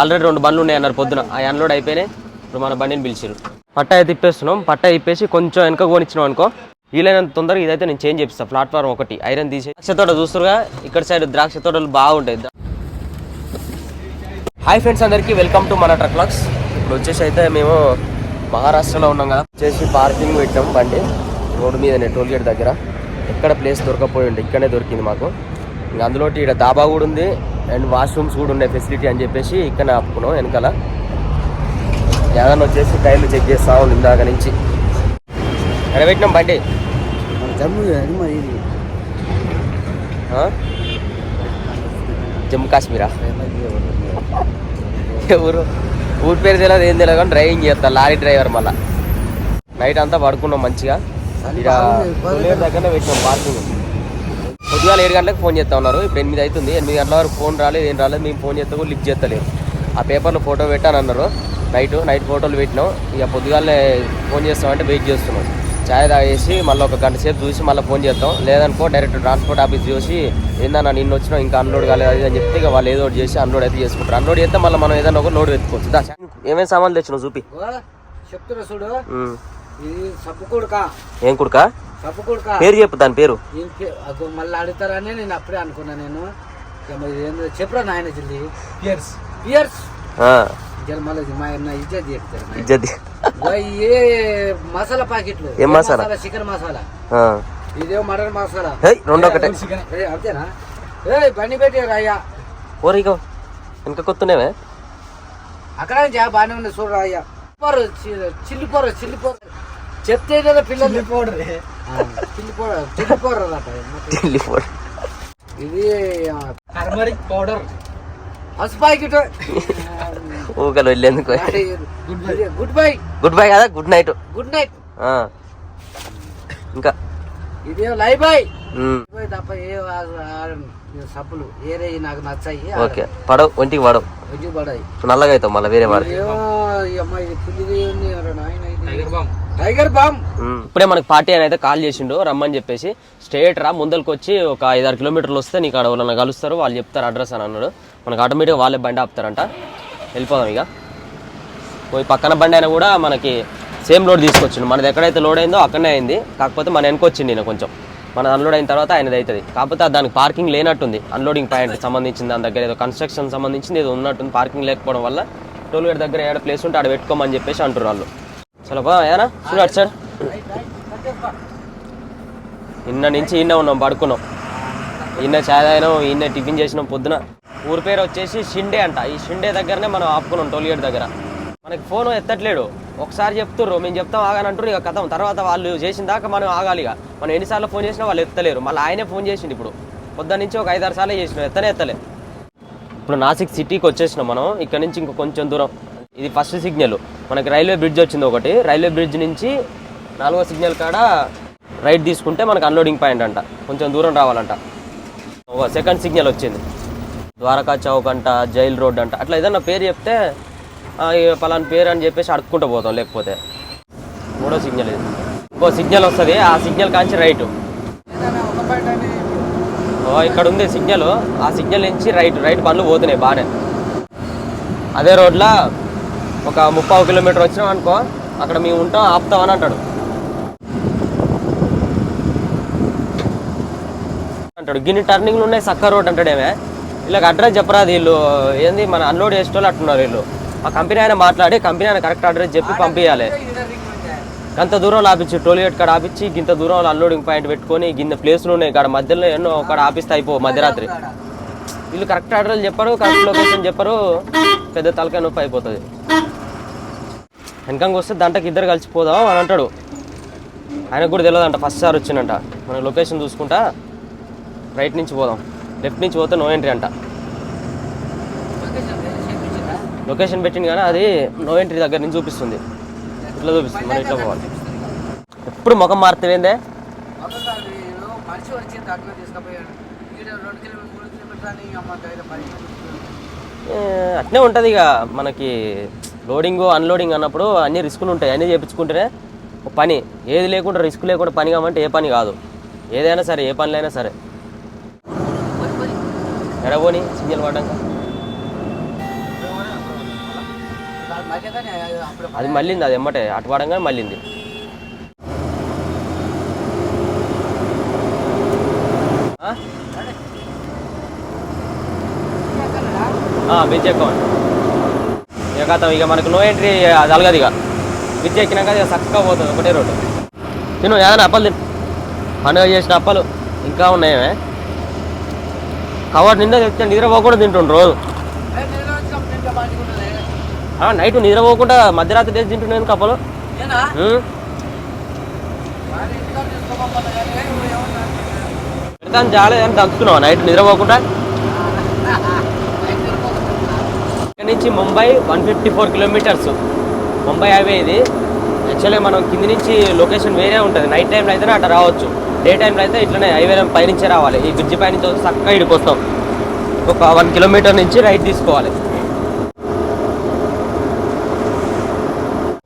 Already రెండు బండ్లు ఉన్నాయి అన్నారు పొద్దున. ఆ అన్లోడ్ అయిపోయినాయి. ఇప్పుడు మన బండిని పిలిచారు పట్టా అయితే తిప్పేస్తున్నాం. పట్టా ఇప్పేసి కొంచెం వెనక కొనిచ్చినాం అనుకో వీలైనంత తొందరగా ఇదైతే నేను చేంజ్ చేపిస్తాను ప్లాట్ఫామ్ ఒకటి. ఐరన్ తీసి. ద్రాక్ష తోట చూస్తురుగా ఇక్కడ సైడ్ ద్రాక్ష తోటలు బాగుంటాయి. హాయ్ ఫ్రెండ్స్ అందరికీ వెల్కమ్ టు మన ట్రక్ లాక్స్ ఇప్పుడు వచ్చేసి అయితే మేము మహారాష్ట్రలో ఉన్నాం కదా. వచ్చేసి పార్కింగ్ పెట్టాం బండి. రోడ్డు మీదనే టోల్ గేట్ దగ్గర. ఎక్కడ ప్లేస్ దొరకపోయి ఉండే ఇక్కడనే దొరికింది మాకు. ఇంకా అందులో ఇక్కడ దాబా కూడా ఉంది. అండ్ వాష్రూమ్స్ కూడా ఉన్నాయి ఫెసిలిటీ అని చెప్పేసి ఇక్కడనే ఆపుకున్నాం వెనకాల. జగన్ వచ్చేసి టైర్లు చెక్ చేస్తా ఉంది ఇందాక నుంచి. ఎక్కడ పెట్టినాం బండి? జమ్ము కాశ్మీరా? ఊరు ఊరి పేరు తెలియదు ఏం తెలియదు కానీ డ్రైవింగ్ చేస్తా లారీ డ్రైవర్ మళ్ళా. నైట్ అంతా పడుకున్నాం మంచిగా. కొల్లేరు దగ్గరనే పెట్టినాం పార్కింగ్ పొద్దుగాల ఏడు గంటలకు ఫోన్ చేస్తా ఉన్నారు. ఇప్పుడు ఎనిమిది అవుతుంది. ఎనిమిది గంటల వరకు ఫోన్ రాలేదు. ఏం రాలేదు. మేము ఫోన్ చేస్తే కూడా లిఫ్ట్ చేస్తలేరు. ఆ పేపర్లో ఫోటో పెట్టాను అన్నారు. నైట్ నైట్ ఫోటోలు పెట్టినాం. ఇక పొద్దుగాలే ఫోన్ చేస్తామంటే వెయిట్ చేస్తున్నాం. ఛాయ్ తాగేసి మళ్ళీ ఒక గంట సేపు చూసి మళ్ళీ ఫోన్ చేస్తాం లేదనుకో డైరెక్ట్ ట్రాన్స్పోర్ట్ ఆఫీస్ చూసి ఏందన్నా నిన్న వచ్చినా ఇంకా అన్లోడ్ కాలేదు. అని చెప్తే ఇక వాళ్ళు ఏదో ఒకటి చేసి అన్లోడ్ అయితే చేసుకుంటారు. అన్లోడ్ చేస్తే మళ్ళీ మనం ఏదైనా ఒక లోడ్ దా, ఏమేమి సామాన్లు తెచ్చినావు చూపి. చెప్తున్నా చూడు. ఇది ఏం కుడుకా? పేరు చెప్పు దాని పేరు. మళ్ళీ అడుగుతారని నేను అప్పుడే అనుకున్నా నేను. చెప్పురా నాయన జల్ది ఓయ్, ఏ మసాలా ప్యాకెట్లు? ఏం మసాలా? చికెన్ మసాలా. ఆ. ఇదేమో మటన్ మసాలా? రెండు ఒకటే. ఏ, అంతేనా? ఏ బండి పెట్టారు అయ్యా ఓరిగో ఇంకా కొత్తనేవే అక్కడ బాగానే ఉంది చూడరా అయ్యా పొర చిల్లి పొర చిల్లి పొర చెప్తే కదా పిల్లలు. Powder. Chilli powder chilli powder అట ఢిల్లీ ఫోర్ ఇది టర్మరిక్ పౌడర్. ఫస్ట్ ప్యాకెట్ ఊకలు వెళ్ళేందుకు good bye. Good bye. Good bye కదా గుడ్ నైట్. Good night. ఆ. ఇంకా. ఇది లైవ్ బాయ్ ఉమ్, బాయ్ తప్ప ఏ సబ్బులు. ఏరే నాకు నచ్చాయి. ఓకే. పడవు ఒంటికి పడవు. కొంచెం పడాయి నల్లగా అవుతావు మళ్ళీ వేరే వాడికి. Tiger balm. ఇప్పుడే మనకి పార్టీ అని అయితే కాల్ చేసిండు రమ్మని చెప్పేసి. స్ట్రేట్ రా ముందరికి వచ్చి ఒక ఐదారు కిలోమీటర్లు వస్తే నీకు ఆడ వాళ్ళని కలుస్తారు వాళ్ళు చెప్తారు అడ్రస్ అని అన్నాడు. మనకు ఆటోమేటిక్గా వాళ్ళే బండి ఆపుతారంట. వెళ్ళిపోదాం ఇక. పోయి పక్కన బండి అయినా కూడా మనకి సేమ్ లోడ్ తీసుకొచ్చిండు. మనది ఎక్కడైతే లోడ్ అయిందో అక్కడనే అయింది. కాకపోతే మన వెనకొచ్చింది నేను కొంచెం. మన అన్లోడ్ అయిన తర్వాత ఆయనది అవుతుంది. కాకపోతే దానికి పార్కింగ్ లేనట్టుంది. అన్లోడింగ్ పాయింట్ సంబంధించింది దాని దగ్గర ఏదో కన్స్ట్రక్షన్ సంబంధించింది ఏదో ఉన్నట్టుంది. పార్కింగ్ లేకపోవడం వల్ల టోల్ గేట్ దగ్గర ఏడ ప్లేస్ ఉంటే ఆడ పెట్టుకోమని చెప్పేసి అంటారు వాళ్ళు. చలో బా ఏనా సార్ నిన్న నుంచి ఇన్న ఉన్నాం పడుకున్నాం. ఇన్న చాయ్ తాగినాం ఇన్న టిఫిన్ చేసినాం పొద్దున. ఊరి పేరు వచ్చేసి షిండే అంట. ఈ షిండే దగ్గరనే మనం ఆపుకున్నాం టోల్గేట్ దగ్గర. మనకి ఫోన్ ఎత్తట్లేడు. ఒకసారి చెప్తుర్రు మేము చెప్తాం ఆగని అంటారు ఇక కథం. తర్వాత వాళ్ళు చేసిన దాకా మనం ఆగాలి ఇక మనం ఎన్నిసార్లు ఫోన్ చేసినా వాళ్ళు ఎత్తలేరు. మళ్ళీ ఆయనే ఫోన్ చేసిండు ఇప్పుడు. పొద్దున్న నుంచి ఒక ఐదారు సార్లు చేసినాం ఎత్తనే ఎత్తలే. ఇప్పుడు నాసిక్ సిటీకి వచ్చేసినాం మనం. ఇక్కడ నుంచి ఇంకో కొంచెం దూరం. ఇది ఫస్ట్ సిగ్నల్. మనకి రైల్వే బ్రిడ్జ్ వచ్చింది ఒకటి. రైల్వే బ్రిడ్జ్ నుంచి నాలుగో సిగ్నల్ కాడ రైట్ తీసుకుంటే మనకు అన్లోడింగ్ పాయింట్ అంట. కొంచెం దూరం రావాలంట. సెకండ్ సిగ్నల్ వచ్చింది. ద్వారకా చౌక్ అంట జైల్ రోడ్ అంట. అట్లా ఏదన్నా పేరు చెప్తే పలానా పేరు అని చెప్పేసి అడుక్కుంటూ పోతాం లేకపోతే. మూడో సిగ్నల్ ఇది. ఇంకో సిగ్నల్ వస్తుంది ఆ సిగ్నల్ కాంచి రైట్. ఓ ఇక్కడ ఉంది సిగ్నల్ ఆ సిగ్నల్ నుంచి రైట్ రైట్ బండ్లు పోతున్నాయి బాగానే. అదే రోడ్లో ఒక ముప్పై కిలోమీటర్ వచ్చినాం అనుకో అక్కడ మేము ఉంటాం ఆపుతామని అంటాడు. అంటాడు గిన్ని టర్నింగ్లు ఉన్నాయి సక్క రోడ్ అంటాడేమే. వీళ్ళకి అడ్రస్ చెప్పరాదు వీళ్ళు? ఏంది మన అన్లోడ్ చేసేటోళ్ళు అట్టున్నారు వీళ్ళు. ఆ కంపెనీ ఆయన మాట్లాడి కంపెనీ ఆయన కరెక్ట్ అడ్రస్ చెప్పి పంపించాలి అంత దూరం ఆపించి టోల్గేట్ కాడ ఆపించి ఇంత దూరం అన్లోడింగ్ పాయింట్ పెట్టుకొని గింత ప్లేస్లు ఉన్నాయి ఇక్కడ మధ్యలో ఎన్నో ఒక ఆపిస్తే అయిపో మధ్యరాత్రి. వీళ్ళు కరెక్ట్ అడ్రస్ చెప్పరు కరెక్ట్ లొకేషన్ చెప్పరు పెద్ద తలకాయ నొప్పి అయిపోతుంది. వెనకంగా వస్తే దంటకి ఇద్దరు కలిసిపోదాం అని అంటాడు. ఆయనకు కూడా తెలియదంట ఫస్ట్ సార్ వచ్చిందంట. మన లొకేషన్ చూసుకుంటా రైట్ నుంచి పోదాం లెఫ్ట్ నుంచి పోతే నో ఎంట్రీ అంట. లొకేషన్ పెట్టింది కానీ అది నో ఎంట్రీ దగ్గర నుంచి చూపిస్తుంది. ఇట్లా చూపిస్తుంది మనం ఇట్లా పోవాలి. ఎప్పుడు ముఖం. ఏ, అట్నే ఉంటుంది ఇక. మనకి లోడింగ్ అన్లోడింగ్ అన్నప్పుడు అన్ని రిస్కులు ఉంటాయి అన్నీ చేపించుకుంటేనే ఒక పని. ఏది లేకుండా రిస్క్ లేకుండా పని కామంటే ఏ పని కాదు. ఏదైనా సరే ఏ పనులైనా సరే. ఎడబోని సిగ్నల్ పడ్డాక. అది మళ్ళీంది అది ఎమ్మటే అటు పడంగానే మళ్ళీంది. బ్రిడ్జ్ ఎక్కవండి ఇక కథం ఇక మనకు నో ఎంట్రీ అది అలగదు ఇక. బ్రిడ్జ్ ఎక్కినాక ఇక చక్కగా పోతుంది ఒకటే రోడ్డు తిను ఏదైనా అప్పలు తిను. పండుగ చేసిన అప్పలు ఇంకా ఉన్నాయేమే కవర్ నిండా తెచ్చా నిద్రపోకుండా తింటుండ్రు రోజు ఏ, నేను వచ్చినప్పుడు తింటే మంచిగా ఉంటుంది. ఆ, నైట్ నిద్ర పోకుండా మధ్యరాత్రి తెచ్చి తింటున్నాను కప్పలు? పెడతాను చాలా అని తగ్గుతున్నావు నైట్ నిద్రపోకుండా. ఇక్కడ నుంచి Mumbai one fifty four kilometres. Mumbai highway ఇది. యాక్చువల్లీ మనం కింది నుంచి లొకేషన్ వేరే ఉంటుంది. నైట్ టైంలో అయితేనే అట్లా రావచ్చు. డే టైంలో అయితే ఇట్లనే హైవే పైనుంచే రావాలి. ఈ బ్రిడ్జి పైనుంచి చక్కగా ఇడికి వస్తాం. ఒక వన్ కిలోమీటర్ నుంచి రైట్ తీసుకోవాలి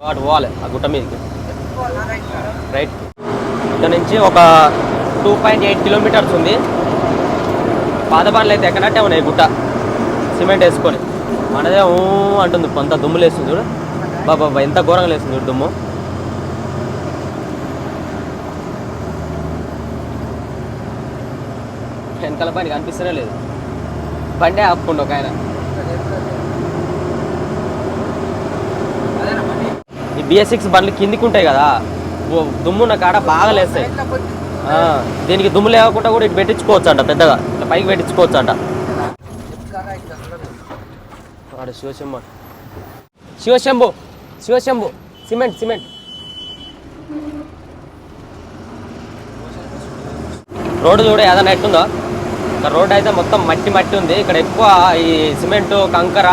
వాడు పోవాలి ఆ గుట్ట మీదకి. రైట్ ఇక్కడ నుంచి ఒక టూ పాయింట్ ఎయిట్ కిలోమీటర్స్ ఉంది. పాత అయితే ఎక్కడట్టే ఉన్నాయి గుట్ట? సిమెంట్ వేసుకొని. మనదే ఊ అంటుంది కొంత దుమ్ము వేస్తుంది చూడు. బాబా ఎంత ఘోరంగా లేస్తుంది చూడు దుమ్ము. వెనకాల బండి కనిపిస్తూనే లేదు. బండే ఆపుకుండు ఒక ఆయన అదేనా మరి? ఈ బిఎస్ సిక్స్ బండ్లు కిందికి ఉంటాయి కదా ఓ దుమ్మున్న కాడ బాగా లేస్తాయి. దీనికి దుమ్ము లేకుండా కూడా ఇటు పెట్టించుకోవచ్చు అంట పెద్దగా. ఇట్లా పైకి పెట్టించుకోవచ్చు అంట చెప్తారా ఇంకా Shivashambhu Shivashambhu Shivashambhu cement cement. Road చూడ ఏదైనా ఎట్టుందో. ఇక్కడ రోడ్డు అయితే మొత్తం మట్టి మట్టి ఉంది. ఇక్కడ ఎక్కువ ఈ సిమెంట్ కంకర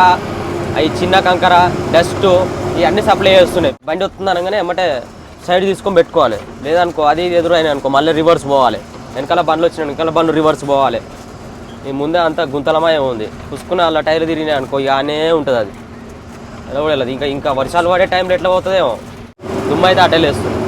ఈ చిన్న కంకర డస్ట్ ఇవన్నీ సప్లై చేస్తున్నాయి. బండి వస్తుంది అనగానే ఎమ్మటే సైడ్ తీసుకొని పెట్టుకోవాలి. లేదనుకో అది ఇది ఎదురు అయినా అనుకో మళ్ళీ రివర్స్ పోవాలి. వెనకాల బండ్లు వచ్చిన వెనకాల బండ్లు రివర్స్ పోవాలి. ఈ ముందే అంత గుంతలమయం ఉంది. పుసుకున్న అలా టైర్లు తిరిగినాయి అనుకో ఇలానే ఉంటుంది అది. ఎలా కూడా వెళ్ళదు ఇంకా ఇంకా వర్షాలు పడే టైంలో ఎట్లా పోతుందేమో. దుమ్మ అయితే అటే లేస్తుంది.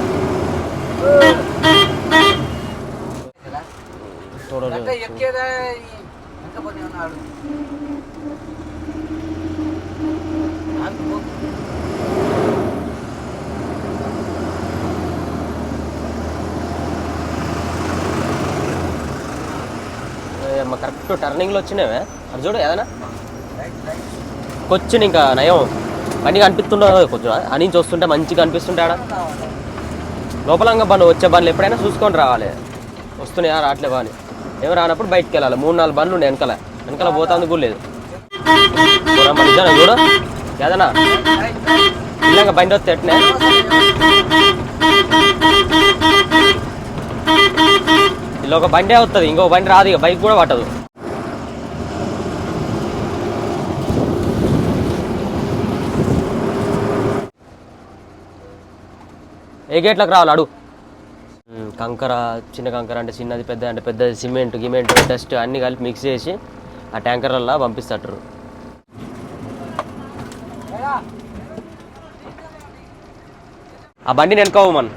అంటే కరెక్ట్ టర్నింగ్లో వచ్చినావే అది చూడు ఏదైనా. కొంచెం ఇంకా నయం. బండి కనిపిస్తుండదు కొంచెం అని చూస్తుంటే మంచిగా అనిపిస్తుంటాడా ఆడ. లోపలంగా బండ్లు వచ్చే బండ్లు ఎప్పుడైనా చూసుకొని రావాలి. వస్తున్నాయా రావట్లే బాని. ఏమి రానప్పుడు బయటికి వెళ్ళాలి. మూడు నాలుగు బండ్లు ఉండే వెనకాల. వెనకాల పోతాందుకు కూడా లేదు. చూడు. ఏదన్నా ఇలాగ బండి వస్తే ఎట్నే? ఇలా ఒక బండే వస్తుంది ఇంకో బండి రాదు ఇక బైక్ కూడా పట్టదు. ఏ గేట్లకు రావాలి? అడు. కంకర చిన్న కంకర అంటే చిన్నది పెద్ద అంటే పెద్దది సిమెంట్ గిమెంట్ డస్ట్ అన్నీ కలిపి మిక్స్ చేసి ఆ ట్యాంకర్లలో పంపిస్తారు ఆ బండిని వెనుకోవు మన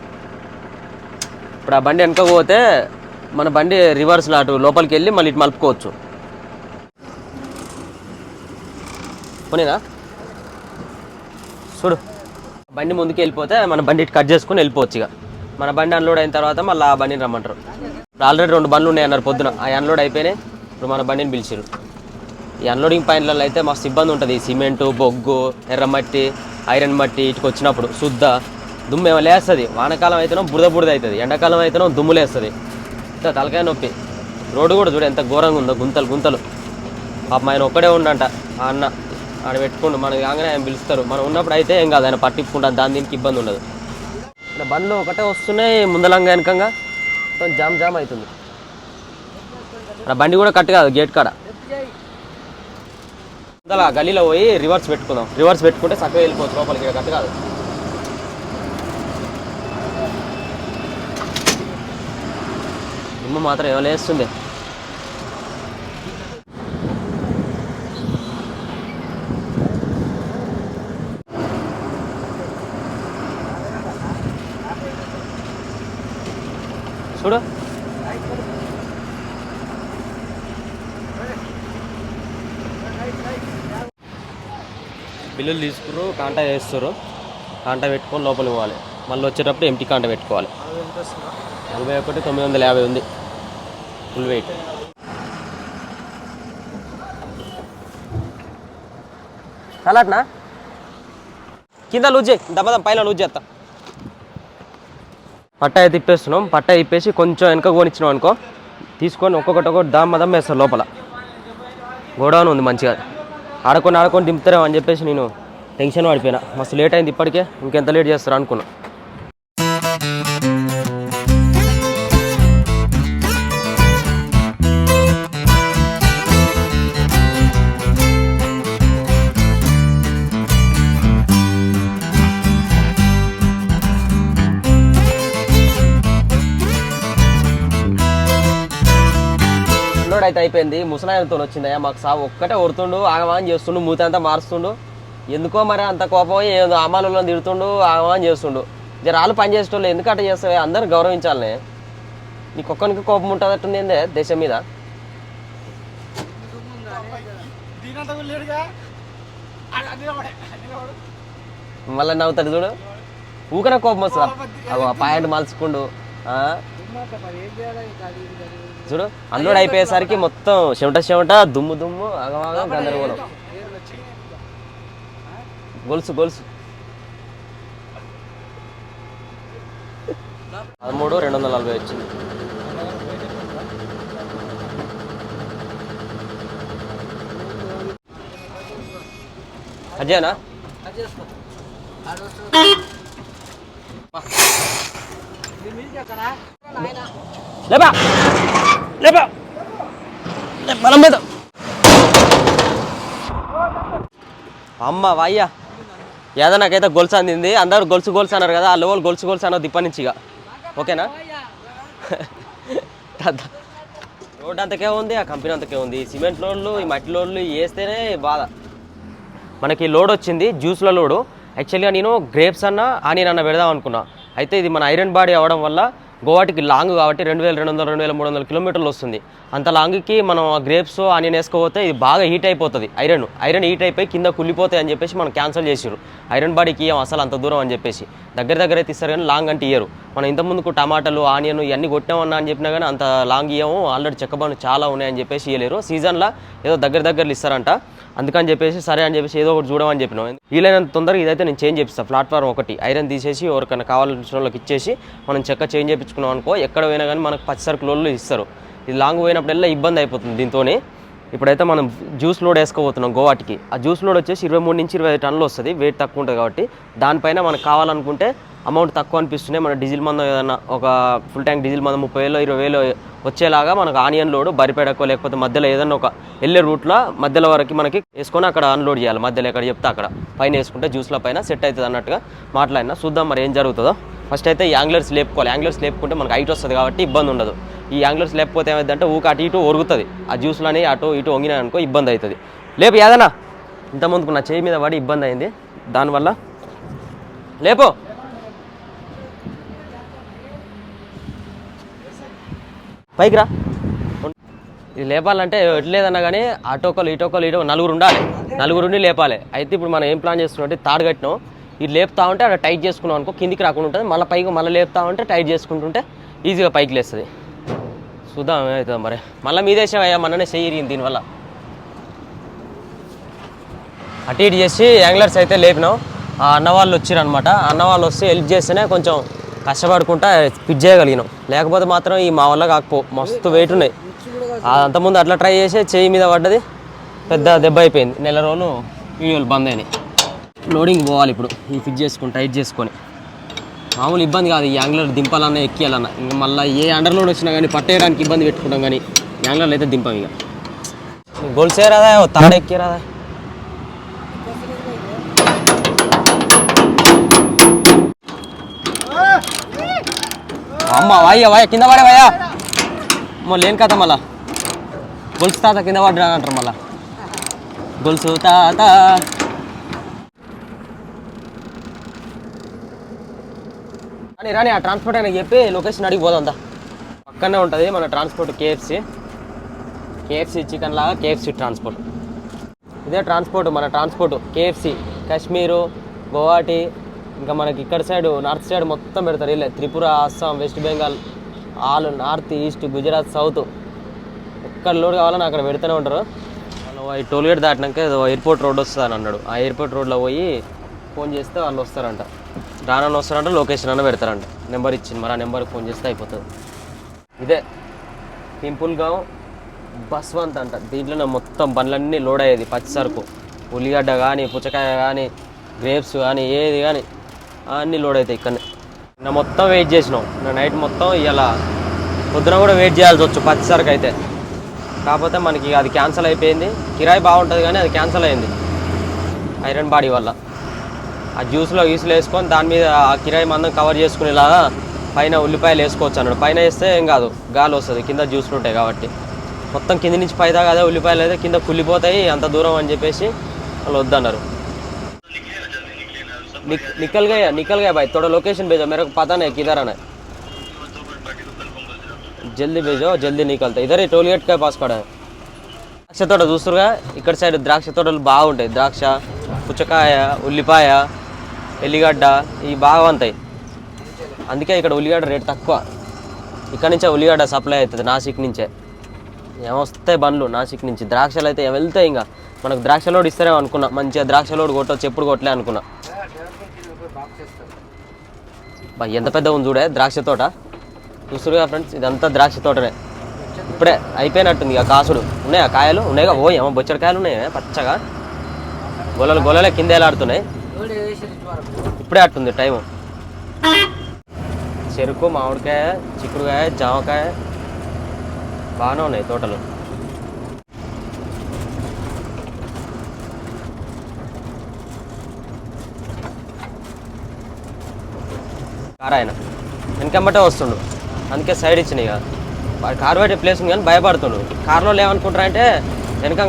ఇప్పుడు ఆ బండి వెనుకపోతే మన బండి రివర్స్ అటు లోపలికి వెళ్ళి మళ్ళీ ఇటు మలుపుకోవచ్చు. పోనేనా చూడు. బండి ముందుకు వెళ్ళిపోతే మన బండి ఇటు కట్ చేసుకుని వెళ్ళిపోవచ్చు ఇక. మన బండి అన్లోడ్ అయిన తర్వాత మళ్ళీ ఆ బండిని రమ్మంటారు. ఆల్రెడీ రెండు బండ్లు ఉన్నాయి అన్నారు పొద్దున. ఆ అన్లోడ్ అయిపోయినాయి. ఇప్పుడు మన బండిని పిలిచారు ఈ అన్లోడింగ్ పాయింట్లలో అయితే మస్తు ఇబ్బంది ఉంటుంది. సిమెంటు బొగ్గు ఎర్రమట్టి ఐరన్ మట్టి ఇటుకు వచ్చినప్పుడు శుద్ధ దుమ్ము లేస్తుంది. వానకాలం అయితేనో బురద బురద అవుతుంది. ఎండాకాలం అయితేనో దుమ్ము లేస్తుంది తలకాయ నొప్పి. రోడ్డు కూడా చూడు ఎంత ఘోరంగా ఉందో గుంతలు గుంతలు. పాప ఆయన ఒక్కడే ఉండంట. ఆ అన్న ఆడ పెట్టుకుండు మనకి కాగానే ఆయన పిలుస్తారు. మనం ఉన్నప్పుడు అయితే ఏం కాదు ఆయన పట్టించుకుంటాం దాని దీనికి ఇబ్బంది ఉండదు. బండ్లు ఒకటే వస్తున్నాయి ముందలంగా వెనకంగా. జామ్ జామ్ అవుతుంది. ఆ బండి కూడా కట్టు కాదు గేట్ కాడ. ముందల గలీలో పోయి రివర్స్ పెట్టుకుందాం. రివర్స్ పెట్టుకుంటే చక్కగా వెళ్ళిపోవచ్చు లోపలికి కట్ కట్టు కాదు. దుమ్ము మాత్రం ఏమో వేస్తుంది చూడు. బిల్లులు తీసుకురు కాంటా వేస్తారు కాంటా పెట్టుకొని లోపలికి పోవాలి. మళ్ళీ వచ్చేటప్పుడు ఎంటీ కాంటా పెట్టుకోవాలి. నలభై ఒకటి తొమ్మిది వందల యాభై ఉంది. ఫుల్ వెయిట్ అలాట్నా కింద లూజ్ చేయి. దమ్మదం పైన లూజ్ చేస్తా. పట్ట తిప్పేస్తున్నాం. పట్ట తిప్పేసి కొంచెం వెనక కొనిచ్చినాం అనుకో తీసుకొని ఒక్కొక్కటి ఒక్కొక్కటి దామ్మదం వేస్తారు లోపల. గోడౌన్ ఉంది మంచిగా. ఆడుకొని ఆడుకొని దింపుతారేమో అని చెప్పేసి నేను టెన్షన్ పడిపోయినా. మస్తు లేట్ అయింది ఇప్పటికే. ఇంకెంత లేట్ చేస్తారు అనుకున్నా. అయితే అయిపోయింది. ముసలాయనతో వచ్చిందయ్యా మాకు సాగు ఒక్కటే ఒడుతుండు ఆగమాన్ చేస్తుండు మూతంతా అంతా మారుస్తుండు. ఎందుకో మరి అంత కోపం ఏదో అమ్మాలలో తిడుతుండు ఆగమాన్ చేస్తుండు. జర పని చేసేటోళ్ళు ఎందుకు అట్ట చేస్తావు? అందరూ గౌరవించాలనే. నీకు ఒక్కరికి కోపం ఉంటుందట్టుంది ఏందే దేశం మీద? మళ్ళీ నవ్వుతాడు చూడు. ఊకనే కోపం వస్తుందా? అగో పాయింట్ మలుచుకుండు ఆ? చూడు అన్లోడ్ అయిపోయేసరికి మొత్తం చెమట చెమట దుమ్ము దుమ్ము అగమాగం గందరగోళం. గొలుసు గొలుసు. పదమూడు రెండు వందల నలభై వచ్చింది అజయనా అది లేపా లేపా బలం మీద. అమ్మ వాయ్యా. ఏదో నాకైతే గొలుసు అందింది అందరూ గొలుసు గొలుసు అన్నారు కదా ఆ లెవెల్ గొలుసు గొలుసు అన్నారు దిప్ప నుంచి ఇక. ఓకేనా? రోడ్ అంతకే ఉంది ఆ కంపెనీ అంతకే ఉంది. సిమెంట్ లోడ్లు ఈ మట్టి లోడ్లు వేస్తేనే బాధ. మనకి లోడ్ వచ్చింది జ్యూస్ల లోడు. యాక్చువల్గా నేను గ్రేప్స్ అన్న ఆనియన్ అన్న పెడదాం అనుకున్నా. అయితే ఇది మన ఐరన్ బాడీ అవ్వడం వల్ల గోవాటికి లాంగ్ కాబట్టి రెండు వేల రెండు వందల రెండు వేల మూడు వందల కిలోమీటర్లు వస్తుంది. అంత లాంగ్కి మనం గ్రేప్స్ ఆనియన్ వేసుకోపోతే ఇది బాగా హీట్ అయిపోతుంది. ఐరన్ ఐరన్ హీట్ అయిపోయి కింద కుళ్ళిపోతాయి అని చెప్పేసి మనం క్యాన్సిల్ చేసారు ఐరన్ బాడీకి ఇయ్యం అసలు అంత దూరం అని చెప్పేసి. దగ్గర దగ్గర అయితే ఇస్తారు కానీ లాంగ్ అంటే ఇయ్యరు. మనం ఇంతకుముందుకు టమాటాలు ఆనియన్ ఇవన్నీ కొట్టామన్నా అని చెప్పినా కానీ అంత లాంగ్ ఇయ్యము. ఆల్రెడీ చెక్కబాను చాలా ఉన్నాయని చెప్పేసి ఇయ్యలేరు. సీజన్లో ఏదో దగ్గర దగ్గరలు ఇస్తారంట. అందుకని చెప్పేసి సరే అని చెప్పేసి ఏదో ఒకటి చూడమని చెప్పినాం. వీలైనంత తొందరగా ఇదైతే నేను చేంజ్ చేపిస్తాను ప్లాట్ఫామ్ ఒకటి ఐరన్ తీసేసి ఎవరికైనా కావాల్సిన వాళ్ళకి ఇచ్చేసి మనం చెక్క చేంజ్ చేయించుకున్నాం అనుకో ఎక్కడ పోయినా కానీ మనకు పచ్చి సరుకులు ఇస్తారు. ఇది లాంగ్ పోయినప్పుడల్లా ఇబ్బంది అయిపోతుంది దీంతోనే. ఇప్పుడైతే మనం జ్యూస్ లోడ్ వేసుకోబోతున్నాం గోవాటికి. ఆ జ్యూస్ లోడ్ వచ్చేసి ఇరవై మూడు నుంచి ఇరవై ఐదు టన్నులు వస్తుంది వెయిట్ తక్కువ ఉంటుంది కాబట్టి దానిపైన మనకు కావాలనుకుంటే అమౌంట్ తక్కువ అనిపిస్తున్నాయి మన డీజిల్ మందం ఏదైనా ఒక ఫుల్ ట్యాంక్ డీజిల్ మందం ముప్పై వేలు ఇరవై వేలు వచ్చేలాగా మనకు ఆనియన్ లోడ్ బరిపేడకో లేకపోతే మధ్యలో ఏదైనా ఒక వెళ్ళే రూట్లో మధ్యలో వరకు మనకి వేసుకొని అక్కడ అన్లోడ్ చేయాలి. మధ్యలో ఎక్కడ చెప్తే అక్కడ. పైన వేసుకుంటే జ్యూస్ల పైన సెట్ అవుతుంది అన్నట్టుగా మాట్లాడినా. చూద్దాం మరి ఏం జరుగుతుందో. ఫస్ట్ అయితే యాంగ్లర్స్ లేపుకోవాలి. యాంగ్లర్స్ లేపుకుంటే మనకు హైట్ వస్తుంది కాబట్టి ఇబ్బంది ఉండదు. ఈ యాంగ్లర్స్ లేకపోతే ఏమైందంటే ఊక అటు ఇటు ఒరుగుతుంది. ఆ జ్యూస్లని అటు ఇటు వంగినాయి అనుకో ఇబ్బంది అవుతుంది. లేపు ఏదన్నా ఇంతకుముందుకు నా చేయి మీద పడి ఇబ్బంది అయింది. దానివల్ల లేపో. పైకి రా ఇది లేపాలంటే ఎట్లేదన్నా కానీ అటోకలు ఇటోకలు ఇటో నలుగురు ఉండాలి. నలుగురు ఉండి లేపాలి. అయితే ఇప్పుడు మనం ఏం ప్లాన్ చేస్తున్నాం అంటే తాడు కట్టినాం. ఇది లేపుతా ఉంటే అక్కడ టైట్ చేసుకున్నాం అనుకో కిందికి రాకుండా ఉంటుంది. మళ్ళీ పైకి మళ్ళీ లేపుతా ఉంటే టైట్ చేసుకుంటుంటే ఈజీగా పైకి లేస్తుంది. చూద్దాం ఏమవుతుందో మరి. మళ్ళీ మీదేశం అయ్యా మననే చెయ్యి దీనివల్ల అటు ఇటు చేసి యాంగ్లర్స్ అయితే లేపినాం. ఆ అన్నవాళ్ళు వాళ్ళు అన్నవాళ్ళు వస్తే హెల్ప్ చేస్తేనే కొంచెం కష్టపడుకుంటా ఫిట్ చేయగలిగినాం. లేకపోతే మాత్రం ఈ మా వల్ల కాకపో మస్తు వెయిట్ ఉన్నాయి. ఆ అంతకుముందు అట్లా ట్రై చేసి చేయి మీద పడ్డది పెద్ద దెబ్బ అయిపోయింది. నెల రోజులు వీడియోలు బంద్ అయినాయి. లోడింగ్ పోవాలి ఇప్పుడు ఈ ఫిట్ చేసుకుని టైట్ చేసుకొని. మామూలు ఇబ్బంది కాదు ఈ యాంగ్లర్ దింపాలన్నా ఎక్కియాలన్నా. ఇంకా మళ్ళీ ఏ అండర్ లోడ్ వచ్చినా కానీ పట్టేయడానికి ఇబ్బంది పెట్టుకుంటాం కానీ యాంగ్లర్లు అయితే దింపాం ఇక. గోల్సేరాదా ఓ తాడ ఎక్కే అమ్మ వాయ్య వాయ కింద పడే వాయా అమ్మ లేని కథ మళ్ళా? గొలుసు తాత కింద పడ్డా అంటారు మళ్ళా? గొలుసు తాత. రాని రాని ఆ ట్రాన్స్పోర్ట్ అయినా చెప్పి లొకేషన్ అడిగి పోదా పక్కనే ఉంటుంది మన ట్రాన్స్పోర్ట్ కేఎఫ్సి కేఎఫ్సి చికెన్ లాగా కేఎఫ్సి ట్రాన్స్పోర్ట్ ఇదే ట్రాన్స్పోర్ట్ మన ట్రాన్స్పోర్ట్ కేఎఫ్సి కాశ్మీరు గువాహటి ఇంకా మనకి ఇక్కడ సైడ్ నార్త్ సైడ్ మొత్తం పెడతారు. వీళ్ళే Tripura Assam west Bengal all north east Gujarat south ఎక్కడ లోడ్ కావాలని అక్కడ పెడుతూనే ఉంటారు. వాళ్ళు ఈ టోల్గేట్ దాటినాక ఏదో ఎయిర్పోర్ట్ రోడ్ వస్తుందని అన్నాడు. ఆ ఎయిర్పోర్ట్ రోడ్లో పోయి ఫోన్ చేస్తే వాళ్ళు వస్తారంట. రానని వస్తారంట లొకేషన్ అన్న పెడతారంట. నెంబర్ ఇచ్చింది. మరి ఆ నెంబర్కి ఫోన్ చేస్తే అయిపోతుంది. ఇదే పింపుల్గావ్ బస్వంత్ అంట. దీంట్లోనే మొత్తం బండ్లన్నీ లోడ్ అయ్యేది పచ్చి సరుకు. ఉల్లిగడ్డ కానీ పుచ్చకాయ కానీ గ్రేప్స్ కానీ ఏది కానీ అన్నీ లోడ్ అవుతాయి ఇక్కడనే. నిన్న మొత్తం వెయిట్ చేసినాం. నిన్న నైట్ మొత్తం ఇలా పొద్దున కూడా వెయిట్ చేయాల్సి వచ్చు పచ్చి సరుకు అయితే. కాకపోతే మనకి అది క్యాన్సిల్ అయిపోయింది. కిరాయి బాగుంటుంది కానీ అది క్యాన్సిల్ అయింది. ఐరన్ బాడీ వల్ల. ఆ జ్యూస్లో గీసులు వేసుకొని దాని మీద ఆ కిరాయి మందం కవర్ చేసుకునేలాగా పైన ఉల్లిపాయలు వేసుకోవచ్చు అన్నాడు. పైన వేస్తే ఏం కాదు. గాలి వస్తుంది. కింద జ్యూస్లు ఉంటాయి కాబట్టి. మొత్తం కింద నుంచి పై దాకా అదే ఉల్లిపాయలు అయితే కింద కుళ్ళిపోతాయి. అంత దూరం అని చెప్పేసి వాళ్ళు వద్దన్నారు. निक- निकल गया निकल गया भाई थोड़ा लोकेशन भेजो मेरे को पता नहीं किधर आना है जल्दी भेजो जल्दी निकलता इधर ही टोलगेट के पास खड़ा है ద్రాక్ష తోట చూస్తురుగా ఇక్కడ సైడ్ ద్రాక్ష తోటలు బాగుంటాయి ద్రాక్ష పుచ్చకాయ ఉల్లిపాయ ఎల్లిగడ్డ ఇవి బాగా ఉంటాయి అందుకే ఇక్కడ ఉల్లిగడ్డ రేట్ తక్కువ ఇక్కడ నుంచే ఉల్లిగడ్డ సప్లై అవుతుంది నాసిక్ నుంచే ఏమొస్తాయి బండ్లు నాసిక్ నుంచి ద్రాక్షలు అయితే వెళ్తాయి ఇంకా మనకు ద్రాక్ష లోడ్ ఇస్తారేమో అనుకున్నా మంచిగా ద్రాక్ష లోడ్ కొట్టవచ్చు ఎప్పుడు కొట్టలే అనుకున్నా బా ఎంత పెద్ద ఉంది చూడే? ద్రాక్ష తోట. చూస్తురుగా ఫ్రెండ్స్ ఇదంతా ద్రాక్ష తోటనే. ఇప్పుడే అయిపోయినట్టుంది ఇక కాసుడు. ఉన్నాయా కాయలు? ఉన్నాయిగా? ఓ ఏమో బొచ్చడి కాయలు ఉన్నాయి? పచ్చగా. గొల్లలు గొల్లలే కింద ఎలాడుతున్నాయి ఇప్పుడే అట్టుంది టైం చెరుకు మామిడికాయ చిక్కుడుకాయ జామకాయ. బాగానే ఉన్నాయి తోటలు. ఆయన వెనకంబటే వస్తుండు. అందుకే సైడ్ ఇచ్చినాయి కదా వాడు కారు పెట్టే ప్లేస్ ఉంది కానీ భయపడుతుండు. కారులో లేవనుకుంటారంటే వెనక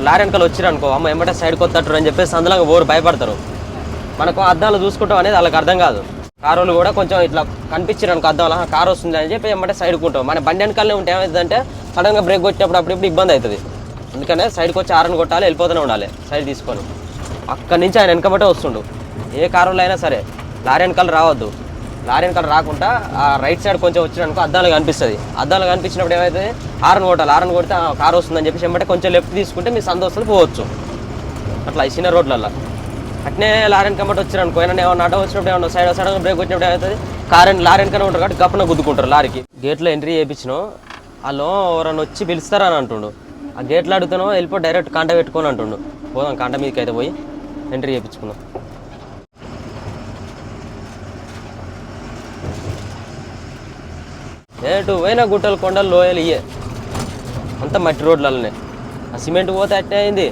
లారీ వెనకాల వచ్చిరు అనుకో అమ్మ ఎమ్మటే సైడ్ కొత్తట్టు అని చెప్పేసి అందులో ఓరు భయపడతారు. మనకు అద్దాలు చూసుకుంటాం అనేది వాళ్ళకి అర్థం కాదు. కారులు కూడా కొంచెం ఇట్లా కనిపించారు అనుకో అద్దాలు "ఆహా, కారు వస్తుంది అని చెప్పి వెంబటే సైడ్ కొంటాం మన బండి వెనకాలనే ఉంటే ఏమవుతుందంటే సడన్గా బ్రేక్ కొట్టినప్పుడు అప్పుడు ఇప్పుడు ఇబ్బంది అవుతుంది. అందుకనే సైడ్కి వచ్చి ఆరని కొట్టాలి వెళ్ళిపోతూనే ఉండాలి. సైడ్ తీసుకొని. అక్కడి నుంచి ఆయన వెనకబట్టే వస్తుండు. ఏ కారులో అయినా సరే లారీ వెనకాల రావద్దు. లారీ వెనకాల రాకుండా ఆ రైట్ సైడ్ కొంచెం వచ్చిననుకో అద్దాలు కనిపిస్తుంది. అద్దాలు కనిపించినప్పుడు ఏమైతుంది? హారన్ కొట్టాలి. ఆరన్ కొడితే "ఆ, కారు వస్తుందని చెప్పేసి వెంబటే కొంచెం లెఫ్ట్ తీసుకుంటే మీ సంతోషాలు పోవచ్చు. అట్లా ఈ చిన్న రోడ్లల్లో. అట్నే లారీ వెనకబట్టి వచ్చిన అనుకో. ఏమైనా ఏమన్నా అడ్డం వచ్చినప్పుడు ఏమన్నా సైడ్ సైడ్ బ్రేక్ వచ్చినప్పుడు ఏమవుతుంది కార్ లారీ వెనకనే ఉంటారు కాబట్టి గప్పన గుద్దుకుంటారు లారీకి. గేట్లో ఎంట్రీ చేయించినాం వాళ్ళు ఎవరన్నా వచ్చి పిలుస్తారని అంటుండు. ఆ గేట్లో అడుగుతాను వెళ్ళిపో డైరెక్ట్ కాంట పెట్టుకొని అంటుండు. పోదాం కాంట మీదకి అయితే పోయి ఎంట్రీ చేయించుకున్నాం ఏటు పోయినా గుట్టలు కొండలు లోయలు ఇయ్యే. అంత మట్టి రోడ్లనే ఆ సిమెంట్ పోతే అట్నే అయింది.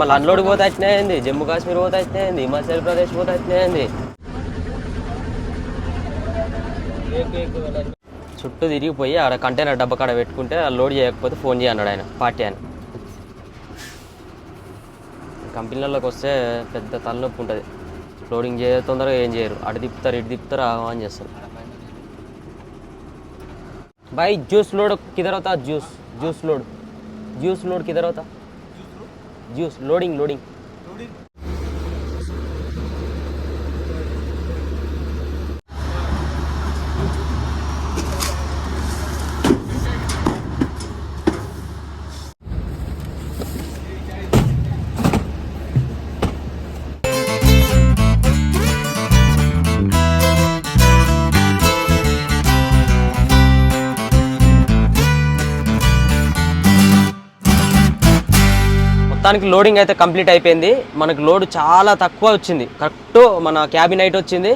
మళ్ళీ అన్లోడ్ పోతే అట్నే అయింది. జమ్మూ కాశ్మీర్ పోతే అట్నే అయింది. హిమాచల్ ప్రదేశ్ పోతే అట్నే అయింది. చుట్టూ తిరిగిపోయి ఆడ కంటైనర్ డబ్బా కాడ పెట్టుకుంటే ఆ లోడ్ చేయకపోతే ఫోన్ చేయన్నాడు ఆయన పార్టీ ఆయన కంపెనీలలోకి వస్తే పెద్ద తలనొప్పి ఉంటుంది. లోడింగ్ చేయ తొందరగా ఏం చేయరు. అటు తిప్పుతారు ఇటు తిప్పుతారు ఆన్ చేస్తారు. भाई जूस लोड किधर होता? Juice juice load juice load किधर होता? जूस लोडिंग लोडिंग మొత్తానికి లోడింగ్ అయితే కంప్లీట్ అయిపోయింది. మనకు లోడ్ చాలా తక్కువ వచ్చింది. కరెక్ట్ మన క్యాబిన్ హైట్ వచ్చింది.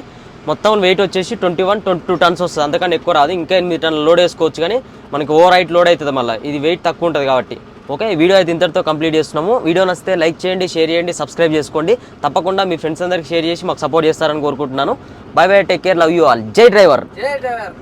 మొత్తం వెయిట్ వచ్చేసి twenty one twenty two tons వస్తుంది. అందుకని ఎక్కువ రాదు. ఇంకా ఎనిమిది టన్నుల లోడ్ వేసుకోవచ్చు కానీ మనకి ఓవర్ హైట్ లోడ్ అవుతుంది మళ్ళీ. ఇది వెయిట్ తక్కువ ఉంటుంది కాబట్టి. ఓకే వీడియో అయితే ఇంతటితో కంప్లీట్ చేస్తున్నాము. వీడియో నచ్చితే లైక్ చేయండి షేర్ చేయండి సబ్స్క్రైబ్ చేసుకోండి. తప్పకుండా మీ ఫ్రెండ్స్ అందరికి షేర్ చేసి మాకు సపోర్ట్ చేస్తారని కోరుకుంటున్నాను. Bye bye take care love you all జై డ్రైవర్ జై డ్రైవర్